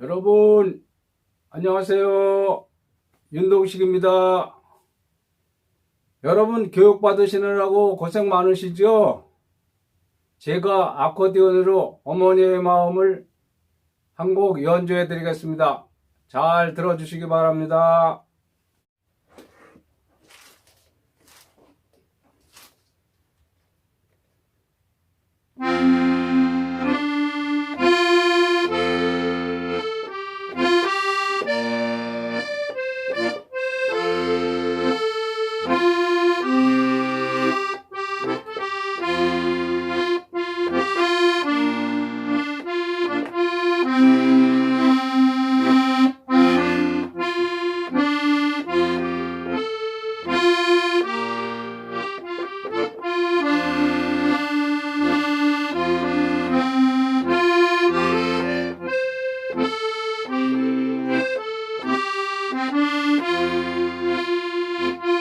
여러분, 안녕하세요. 윤동식입니다. 여러분, 교육 받으시느라고 고생 많으시죠? 제가 아코디언으로 어머니의 마음을 한 곡 연주해 드리겠습니다. 잘 들어주시기 바랍니다. Thank you.